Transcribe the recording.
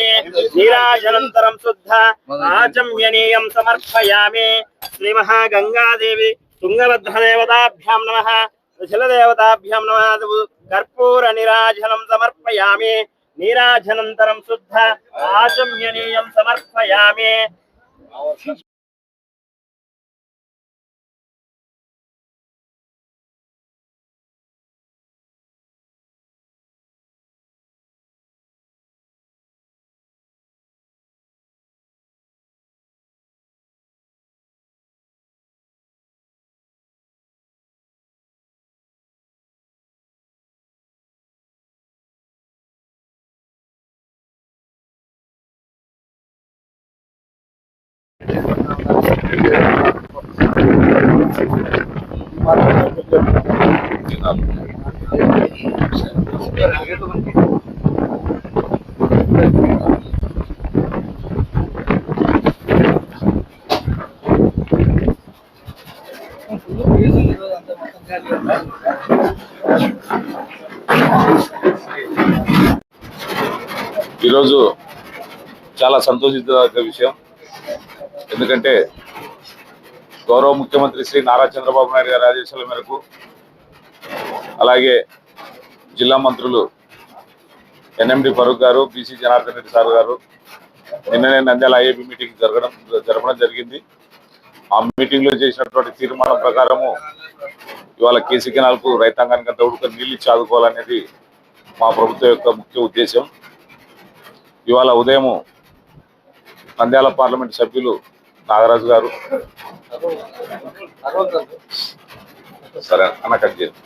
समर्पयामि नीराजनन्तरं शुद्ध आचम्यनीयं समर्पयामि। श्रीमहागङ्गादेवी तुङ्गभद्रदेवताभ्यां नमः। शिलदेवताभ्यां नमः। कर्पूरनिराजनं समर्पयामि। नीराजनन्तरं शुद्ध आचम्यनीयं समर्पयामि। ఈరోజు చాలా సంతోషించదగ్గ విషయం. ఎందుకంటే గౌరవ ముఖ్యమంత్రి శ్రీ నారా చంద్రబాబు నాయుడు గారి ఆదేశాల మేరకు అలాగే జిల్లా మంత్రులు ఎన్ఎండి ఫరూక్ గారు బీసీ జనార్దన్ రెడ్డి సార్ గారు నిన్ననే నంద్యాల ఐఏబీ మీటింగ్ జరగడం జరపడం జరిగింది. ఆ మీటింగ్లో చేసినటువంటి తీర్మానం ప్రకారము ఇవాళ కేసీ కెనాల్కు రైతాంగానికి అంత ఉడక నీళ్ళు ఇచ్చి ఆదుకోవాలనేది మా ప్రభుత్వం యొక్క ముఖ్య ఉద్దేశం ఇవాళ ఉదయం నంద్యాల పార్లమెంట్ సభ్యులు నాగరాజు గారు. సరే అన్న కట్ చేయండి